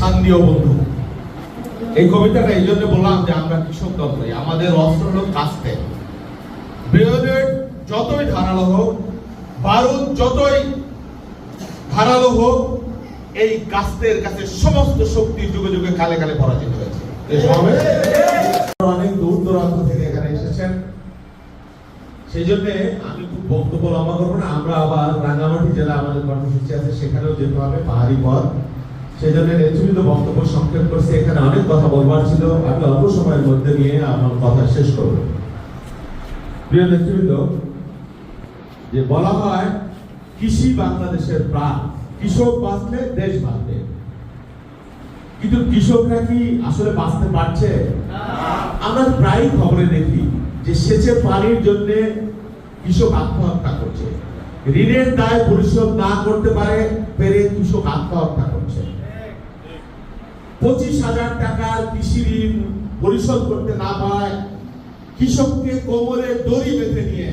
শান্তিও বন্ধু এই কবিতাটা এই জন্য বললাম যে আমরা কৃষক আমাদের অস্ত্র হলো কাস্তে। যতই ধারালো হোক, বারুদ যতই ধারালো হোক, এই কাস্তের কাছে সমস্ত শক্তি যুগে যুগে কালে কালে পরাজিত হয়েছে। অনেক দূর দূরান্ত থেকে এখানে এসেছেন। সেই জন্য আমি খুব বক্তব্য লম্বা করব না, আমরা আবার আমাদের কর্মসূচি আছে, সেখানেও যেতে হবে, পাহাড়ি পথ। সেই জন্য নেতৃত্ব বক্তব্য সংক্ষেপ করছি। এখানে অনেক কথা বলবার ছিল। আমি অল্প সময়ের মধ্যে নিয়ে আমার কথা শেষ করব। প্রিয় নেতৃবৃন্দ, যে বলা হয়, কৃষি বাংলাদেশের প্রাণ। কৃষক বাঁচলে দেশ বাঁচবে। কিন্তু কৃষকরা কি আসলে বাঁচতে পারছে? আমরা প্রায় খবরে দেখি যে সেচের পানির জন্য কৃষক আত্মহত্যা করছে। ঋণের দায় পরিশোধ না করতে পারে পেরে কৃষক আত্মহত্যা করছে পঁচিশ হাজার টাকার কৃষি ঋণ পরিশোধ করতে না পারায় কৃষককে কোমরে দড়ি বেঁধে নিয়ে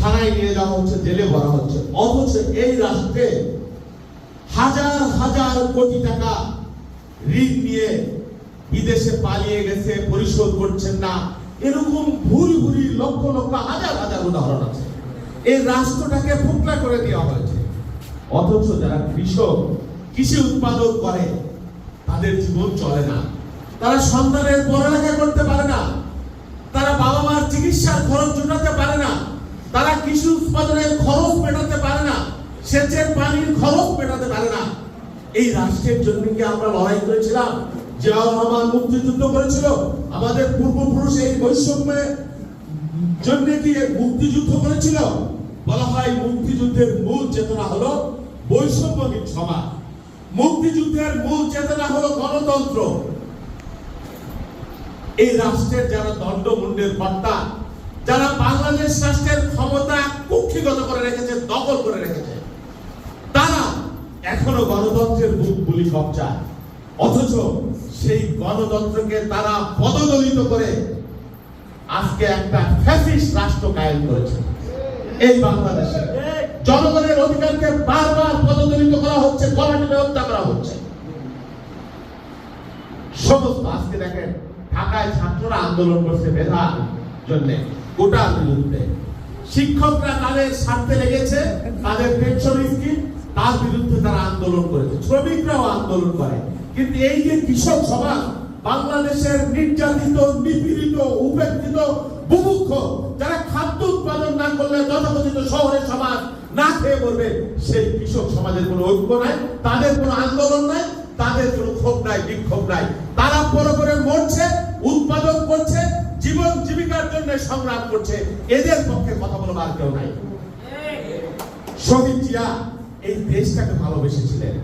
থানায় নিয়ে যাওয়া হচ্ছে, জেলে ভরা হচ্ছে। অথচ এই রাষ্ট্রে হাজার হাজার কোটি টাকা ঋণ নিয়ে বিদেশে পালিয়ে গেছে, পরিশোধ করছেন না। এরকম ভুরি ভুরি লক্ষ লক্ষ হাজার হাজার উদাহরণ আছে। এই রাষ্ট্রটাকে ফুকলা করে দেওয়া হয়েছে। অথচ যারা কৃষক, কৃষি উৎপাদন করে, তাদের জীবন চলে না। তারা সন্তানের পড়ালেখা করতে পারে না। তারা বাবা মার চিকিৎসার খরচ জোটাতে পারে না। তারা কৃষি উৎপাদনের খরচ মেটাতে পারে না। সেচের পানির খরচ মেটাতে পারে না। এই রাষ্ট্রের জন্য কি আমরা লড়াই করেছিলাম? জিয়াউর রহমান মুক্তিযুদ্ধ করেছিল। আমাদের পূর্বপুরুষ এই বৈষম্যের জন্য কি মুক্তিযুদ্ধ করেছিল? বলা হয় মুক্তিযুদ্ধের মূল চেতনা হলো বৈষম্যহীন সমাজ। মুক্তিযুদ্ধের মূল চেতনা হলো গণতন্ত্র। এই রাষ্ট্রের যারা দণ্ডমুণ্ডের কর্তা, যারা বাংলাদেশ রাষ্ট্রের ক্ষমতা কুক্ষিগত করে রেখেছে, দখল করে রেখেছে, তারা এখনও গণতন্ত্রের বুক বুলি কবজা অথচ সেই গণতন্ত্রকে তারা পদদলিত করে আজকে একটা ফ্যাসিস্ট রাষ্ট্র কায়েম করেছে। এই বাংলাদেশে। জনগণের অধিকারকে বারবার পদদলিত করা হচ্ছে গলা টিপে হত্যা করা হচ্ছে। সমস্ত আজকে দেখেন, ঢাকায় ছাত্ররা আন্দোলন করছে মেধা জন্য কোটার বিরুদ্ধে। শিক্ষকরা তাদের স্বার্থে লেগেছে, তাদের পেনশন স্কিম, তার বিরুদ্ধে তারা আন্দোলন করেছে। শ্রমিকরাও আন্দোলন করে। কিন্তু এই যে কৃষক সমাজ বাংলাদেশের নির্যাতিত, নিপীড়িত, উপেক্ষিত, বুভুক্ষ যারা খাদ্য উৎপাদন না করলে তথাকথিত শহরের সমাজ না খেয়ে পড়বে সেই কৃষক সমাজের কোনো ঐক্য নাই, তাদের কোনো আন্দোলন নাই, তাদের কোনো ক্ষোভ নাই, বিক্ষোভ নাই। তারা পরে পরে মরছে, উৎপাদন করছে, জীবন জীবিকার জন্য সংগ্রাম করছে। এদের পক্ষে কথা বলবার কেউ নাই। শহীদ জিয়া এই দেশটাকে ভালোবেসেছিলেন।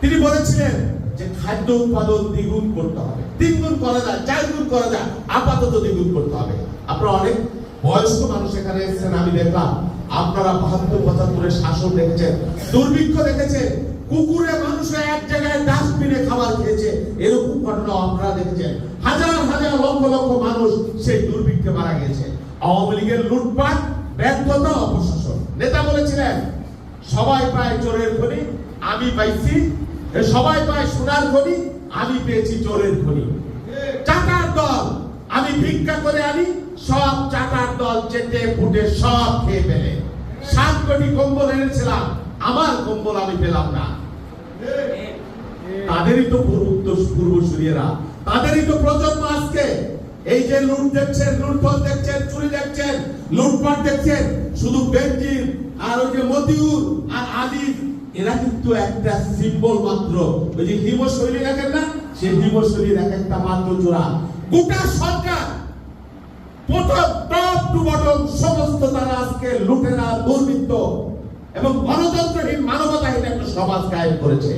তিনি বলেছিলেন যে খাদ্য উৎপাদন দ্বিগুণ করতে হবে। তিনগুণ করা যায় চার গুণ করা যায়, আপাতত দ্বিগুণ করতে হবে। আপনারা অনেক বয়স্ক মানুষ এখানে এসেছেন, আমি দেখলাম। আপনারা বাহাত্তর, পঁচাত্তরের শাসন দেখেছেন, দুর্ভিক্ষ দেখেছেন কুকুরে মানুষরা এক জায়গায় ডাস্টবিনে খাবার খেয়েছে, এরকম ঘটনা আপনারা দেখেছেন। হাজার হাজার, লক্ষ লক্ষ মানুষ সেই দুর্ভিক্ষে মারা গেছে আওয়ামী লীগের লুটপাট, ব্যর্থতা, অপশাসন। নেতা বলেছিলেন, সবাই পায় চোরের খনি, আমি পাইছি সবাই পায় সোনার খনি, আমি পেয়েছি চোরের খনি। চাকার দল, আমি ভিক্ষা করে আনি, সব চাকার দল চেটে ফুটে সব খেয়ে ফেলে। সাত কোটি কম্বল এনেছিলাম, আমার কম্বল আমি পেলাম না। তাদেরই তো পূর্ব পূর্বসূরীরা তাদেরই তো প্রজন্ম আজকে। এই যে লুট দেখছেন লুটফল দেখছেন, চুরি দেখছেন, লুটপাট দেখছেন, শুধু বেঞ্জির আর ওই যে মতিউর আর আদিব এরা কিন্তু একটা সিম্বল মাত্র। ওই যে হিমশৈলী রাখেন না? সেই হিমশৈলীর এক একটা মাত্র জোড়া। গোটা সরকার, প্রথম টপ টু বটম সমস্ত তারা আজকে লুটেরা, দুর্বৃত্ত এবং গণতন্ত্রহীন মানবতাহীন একটা সমাজ কায়েম করেছে।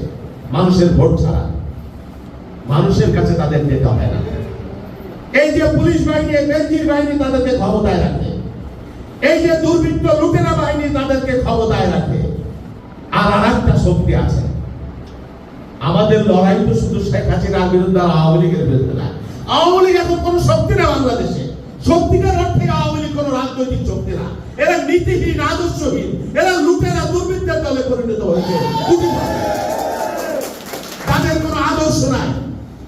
মানুষের ভোট ছাড়া। মানুষের কাছে তাদের নেতা হয় না। এই যে পুলিশ বাহিনী বেঞ্জির বাহিনী তাদেরকে ক্ষমতায় রাখে। এই যে দুর্বৃত্ত লুটেরা বাহিনী তাদেরকে ক্ষমতায় রাখে। আর আর একটা শক্তি আছে। আমাদের লড়াই তো শুধু শেখ হাসিনার বিরুদ্ধে আর আওয়ামী লীগের বিরুদ্ধে না। আওয়ামী লীগ এখন কোনো শক্তি না বাংলাদেশে। সত্যিকার অর্থে আওয়ামী লীগ কোনো রাজনৈতিক শক্তি না। এরা নীতিহীন, আদর্শহীন, এরা লুটেরা, দুর্বৃত্তের দলে পরিণত হয়েছে। যাদের কোনো আদর্শ নাই।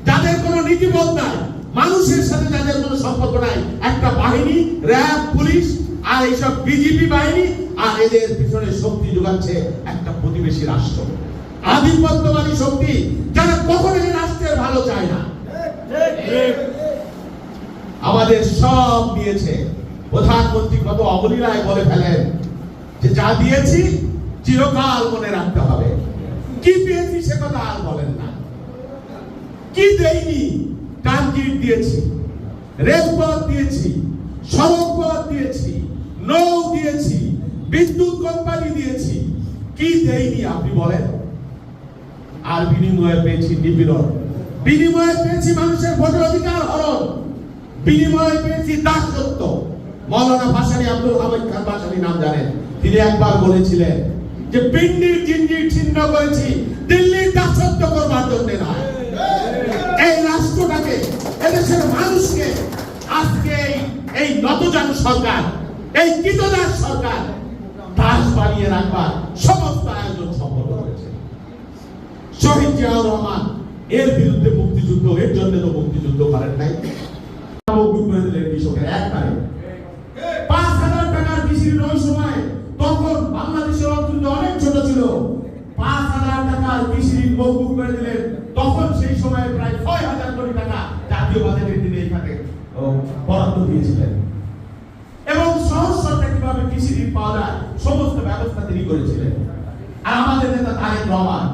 যাদের কোনো নীতিবোধ নাই। মানুষের সাথে যাদের কোনো সম্পর্ক নাই। একটা বাহিনী, র্যাব, পুলিশ আর এইসব বিজেপি বাহিনী আর এদের পিছনে শক্তি যোগাচ্ছে একটা প্রতিবেশী রাষ্ট্র। আধিপত্যবাদী শক্তি যারা কখনো এই রাষ্ট্রের ভালো চায় না। আমাদের সব দিয়েছে। প্রধানমন্ত্রী কত অবলীলায় বলে ফেলেন যে যা দিয়েছি চিরকাল মনে রাখতে হবে। কি পেয়েছি সে কথা আর বলেন না। কি দেইনি? ট্রানজিট দিয়েছি রেলপথ দিয়েছি সড়ক পথ দিয়েছি, নৌ দিয়েছি বিদ্যুৎ কোম্পানি দিয়েছি। কি দেইনি আপনি বলেন? আর বিনিময়ে পেয়েছি নিপীড়ন। বিনিময়ে পেয়েছি মানুষের ভোটের অধিকার হরণ। বিনিময়ে পেয়েছি দাসত্ব। মৌলানা ভাসানী আব্দুল হামিদ খান ভাসানী নাম জানেন। তিনি একবার বলেছিলেন যে পিন্ডির জিঞ্জির ছিন্ন করেছি, দিল্লির দাসত্ব করবার জন্য না এই রাষ্ট্রটাকে, এদেশের মানুষকে আজকে এই- নতজান সরকার, এই কীটদাস সরকার বানিয়ে রাখবার সমস্ত আয়োজন সম্পন্ন করেছে। শহীদ জিয়াউর রহমান এর বিরুদ্ধে মুক্তিযুদ্ধ, এর জন্য তো মুক্তিযুদ্ধ করেন নাই। কৃষকের তখন ছোট ছিল। পাঁচ হাজার মৌকুব করে দিলেন। তখন সেই সময় প্রায় ছয় হাজার কোটি টাকা জাতীয় বাজেটের দিনে এখানে বরাদ্দ দিয়েছিলেন এবং সহজ সরকার কীভাবে কৃষি ঋণ পাওয়া যায় সমস্ত ব্যবস্থা তিনি করেছিলেন। আর আমাদের নেতা তারেক রহমান,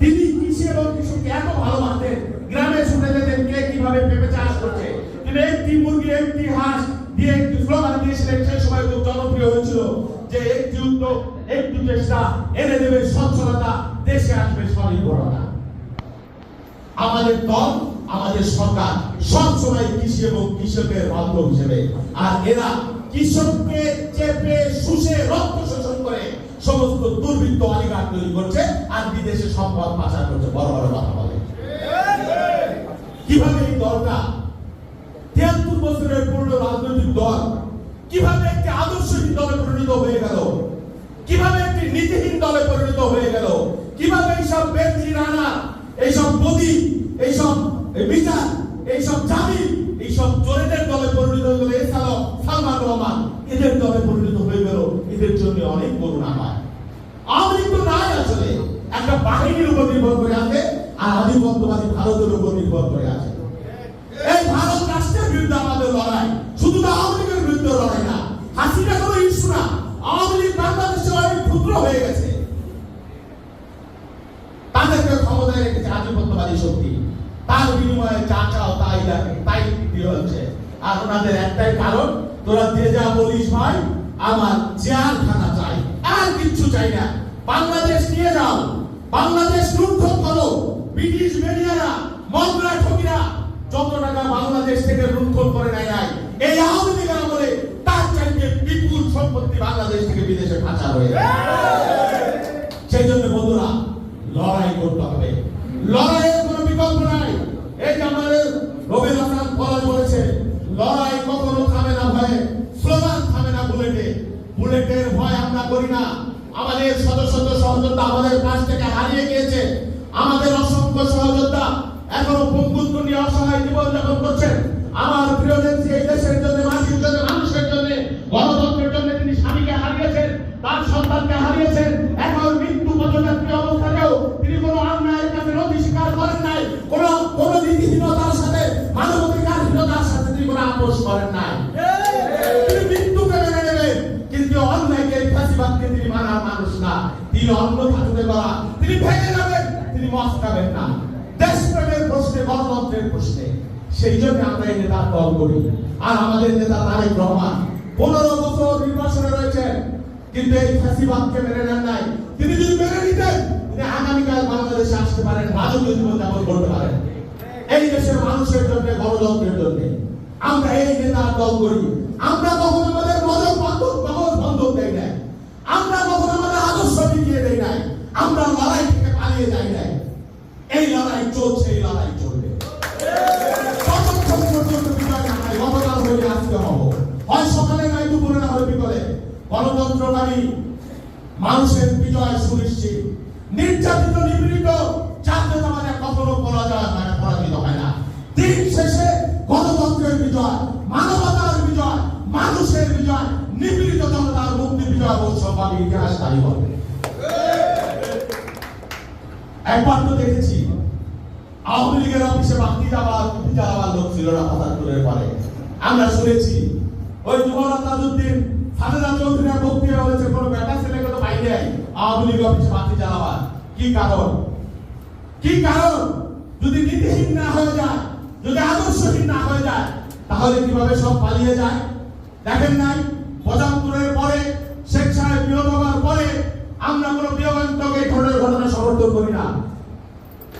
তিনি কৃষি এবং কৃষককে এত ভালোবাসতেন? গ্রামে শুনে যেতেন, কে কীভাবে পেঁপে চাষ করছে? তিনি একটি মুরগি একটি হাঁস দিয়ে একটি স্লোগান দিয়েছিলেন, সেই সময় খুব জনপ্রিয় হয়েছিল যে একটি উদ্যোগ, একটি চেষ্টা, এনে দেবে সচ্ছলতা দেশে আসবে স্বনির্ভরতা। আমাদের দল, আমাদের সরকার সব সময় কৃষি এবং কৃষকের বান্ধব হিসেবে। আর এরা কৃষককে চেপে, শুষে, রক্ত শোষণ করে সমস্ত দুর্বৃত্ত অধিকার তৈরি করছে আর বিদেশে সম্পদ পাচার করছে। বড় বড় কথা বলে। কীভাবে এই দলটা তিয়াত্তর বছরের পূর্ণ রাজনৈতিক দল কীভাবে একটি আদর্শহীন দলে পরিণত হয়ে গেল? কীভাবে একটি নীতিহীন দলে পরিণত হয়ে গেল? কীভাবে এইসব ব্যক্তি রানা, এইসব মোদি, এইসব বিচার এইসব জামি এইসব চোরেদের দলে পরিণত হয়ে গেল এছাড়াও সালমান রহমান এদের দলে পরিণত হয়ে গেল এদের জন্য অনেক করুণা হয় আওয়ামী লীগ তো নাই আসলে একটা বাহিনীর উপর নির্ভর করে আছে, আর আধিপত্যবাদী ভারতের উপর নির্ভর করে আছে। এই ভারত রাষ্ট্রের বিরুদ্ধে আমাদের লড়াই, শুধু তো আওয়ামী লীগের বিরুদ্ধে লড়াই না, হাসিনা কোনো ইস্যু না, আওয়ামী লীগ অনেক ক্ষুদ্র হয়ে গেছে। তাদেরকে ক্ষমতায় রেখেছে আধিপত্যবাদী শক্তি। তার বিনিময়ে যা চাও তাই তাই দিয়ে হচ্ছে। আর একটাই কারণ, তোরা দিয়ে যা বলিস ভাই, আমার চেয়ারখানা চাই। আর কিচ্ছু চাই না। বাংলাদেশ নিয়ে যাও। বাংলাদেশ লুণ্ঠন করো। ব্রিটিশ মিডিয়ারা মন্ত্রা ঠকিরা যত টাকা বাংলাদেশ থেকে লুণ্ঠন করে নেয় নাই, এই আওয়ামী লীগের আমলে তার চাইতে বিপুল সম্পত্তি বাংলাদেশ থেকে বিদেশে পাচার হয়ে যায়। প্রশ্নে সেই জন্য আমরা এই নেতার দল করি। আর আমাদের নেতা তারেক রহমান, পনেরো বছর নির্বাচনে রয়েছেন, কিন্তু এই ফাঁসিবাদকে মেনে নেন নাই। তিনি যদি মেনে নিতেন, তিনি আগামীকাল বাংলাদেশে আসতে পারেন রাজকীয় জীবন যাপন করতে পারেন। এই দেশের মানুষের জন্য, গণতন্ত্রের জন্য। আমরা এই নেতার দল করি। আমরা কখনো আমাদের মদক বান্ধব মদক বন্ধক দেই নাই। আমরা কখনো আমাদের আদর্শ বিকিয়ে দেই নাই। আমরা লড়াই থেকে পালিয়ে যাই নাই। এই লড়াই চলছে, এই লড়াই চলবে। হব। হয় সকালে নয় দুপুরে না, হলে বিকলে। গণতন্ত্রকারী মানুষের বিজয় সুনিশ্চিত। নির্যাতিত, নিপীড়িত জাতীয়তাবাদে কখনো পরাজয় পরাজিত হয় না। দিন শেষে গণতন্ত্রের বিজয়, মানবতার বিজয়, মানুষের বিজয় জনতার মুক্তি বিজয় ইতিহাস দায়ী হবে একবার তো দেখেছি, আওয়ামী লীগের অফিসে বাকি যাওয়ার টুপি জ্বালাবার লোক ছিল না পঁচাত্তরের পরে। আমরা শুনেছি, ওই যুবরাজ তাজউদ্দিন খালেদা চৌধুরী বক্তৃতা বলেছে, কোনো বেটা ছেলেকে তো বাইরে আওয়ামী লীগ অফিসে বাতি জ্বালাবার। কি কারণ? কি কারণ? যদি নীতিহীন না হয়ে যায়, যদি আদর্শহীন না হয়ে যায়, তাহলে কীভাবে সব পালিয়ে যায়? দেখেন নাই পঁচাত্তরের পরে, শেখ সাহেব বিরোধ হওয়ার পরে, আমরা কোনো বিয়োগান্তকে ঘটনা সমর্থন করি না।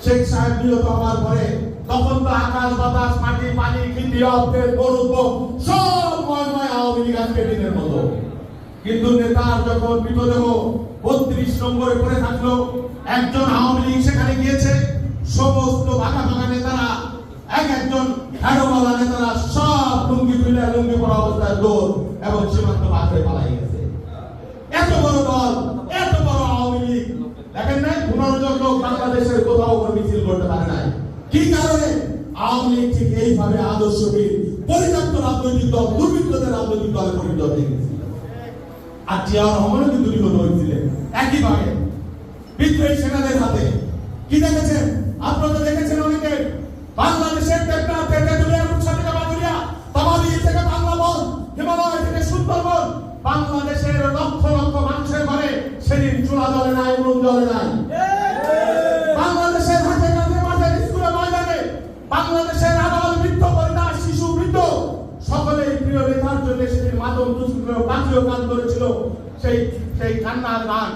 শেখ সাহেব নিহত হওয়ার পরে তখন তো আকাশ, বাতাস, মাটি, পানি খিন্ডি অব্দের গরুত্ব সব ময়ময় আওয়ামী লীগ আজকে দিনের মতো। কিন্তু নেতার যখন মৃতদেহ বত্রিশ নম্বরে পড়ে থাকল, একজন আওয়ামী লীগ সেখানে গিয়েছে, সমস্ত বাঘা বাঘা নেতারা, এক একজন হ্যাডোমালা নেতারা সব লুঙ্গি তুলে লুঙ্গি পরা অবস্থায় দৌড় এবং সীমান্ত পাথরে পালাই গেছে। এত বড় দল এত বড় আওয়ামী লীগ দেখেন নাই পনেরো জন লোক বাংলাদেশের কোথাও কোনো মিছিল করতে পারে নাই কি কারণে আওয়ামী লীগ ঠিক এইভাবে আদর্শহীন পরিত্যক্ত রাজনৈতিক দল দুর্বৃত্তদের রাজনৈতিক দলে পরিণত হয়ে গেছে আর জিয়া রহমানও কিন্তু নিহত হয়েছিলেন একইভাবে গান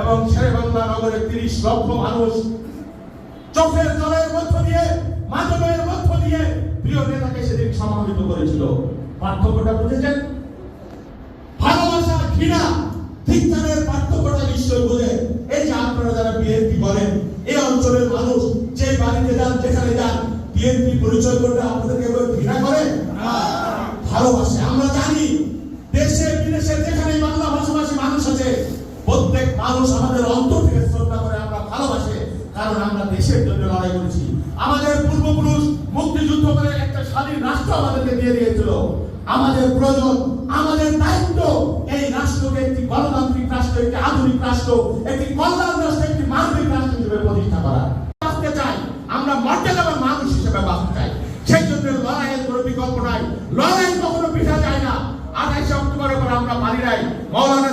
এবং শেরে বাংলা নগরের তিরিশ লক্ষ মানুষ চোখের জলের মধ্য দিয়ে মাদমের মধ্য দিয়ে প্রিয় নেতাকে সেদিন সমাহিত করেছিল। পার্থক্যটা বুঝেছেন? ভালোবাসা ঘৃণা পার্থক্যটা নিশ্চয় বোঝে এই যে আপনারা যারা বিএনপি করেন, এই অঞ্চলের মানুষ যে বাড়িতে যান, যেখানে যান, বিএনপি পরিচয় করলে আপনাদেরকে কেউ ঘৃণা করে ভালোবাসে আমরা জানি দেশে বিদেশে যেখানে বাংলা ভাষাভাষী মানুষ আছে প্রত্যেক মানুষ আমাদের অন্তর থেকে শ্রদ্ধা করে আমরা ভালোবাসে, কারণ আমরা দেশের জন্য লড়াই করেছি। আমাদের পূর্বপুরুষ মুক্তিযুদ্ধ করে একটা স্বাধীন রাষ্ট্র আমাদেরকে দিয়ে দিয়েছিল। আমাদের প্রয়োজন, আমাদের দায়িত্ব এই রাষ্ট্রকে একটি গণতান্ত্রিক রাষ্ট্র, একটি আধুনিক রাষ্ট্র, একটি কল্যাণ রাষ্ট্র, একটি মানবিক রাষ্ট্র হিসেবে প্রতিষ্ঠা করা। বাঁচতে চাই, আমরা মর্যাদাবান মানুষ হিসেবে বাঁচতে চাই। সেই জন্য লড়াইয়ের কোনো বিকল্প নাই। লড়াই কখনো পিঠা যায় না। আঠাইশে অক্টোবরের পর আমরা পারি নাই। মৌলানা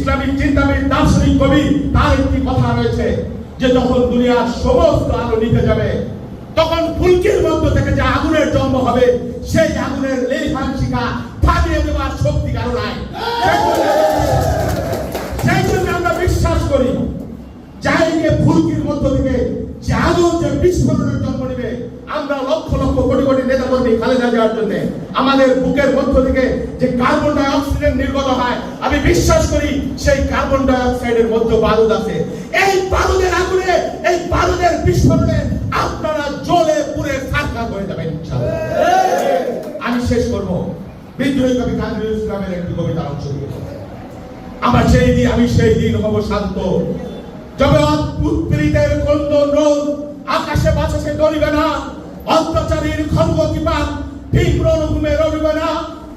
ইসলামিক চিন্তাবিদ, দার্শনিক কবি, তার একটি কথা রয়েছে যে যখন দুনিয়ার সমস্ত আলো নিতে যাবে, তখন ফুলকির মধ্য থেকে যে আগুনের জন্ম হবে, সেই আগুনের লেখাংশিকা দেওয়ার শক্তি কারও নাই। সেই জন্য আমরা বিশ্বাস করি চাইলে ফুলকির মধ্য থেকে যে আগুন যে বিস্ফোরণের জন্ম আমরা লক্ষ লক্ষ কোটি কোটি কর্মী খালেদা যাওয়ার জন্য আমাদের বুকের মধ্য থেকে যে কার্বন ডাই অক্সাইড নির্গত হয়, আমি বিশ্বাস করি সেই কার্বন ডাই অক্সাইডের মধ্যে বারুদ আছে। এই বারুদের আগুনে, এই বারুদের বিস্ফোরণে আপনারা জ্বলে পুড়ে সাক্ষাৎ হয়ে যাবেন। আমি শেষ করব। বিদ্রোহী কবি কাজী ইসলামের একটি কবিতার অংশ দিয়ে। আমার সেই দিন, আমি সেই দিন হব শান্ত। যবে উৎপীড়িতের ক্রন্দন রোদ আকাশে বাতাসে ধরিবে না। অত্যাচারীর খর্ব কিপাত তীব্র রঘুমে রবিবে না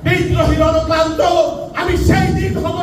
বিদ্রোহী রণক্লান্ত। আমি সেই দিন হব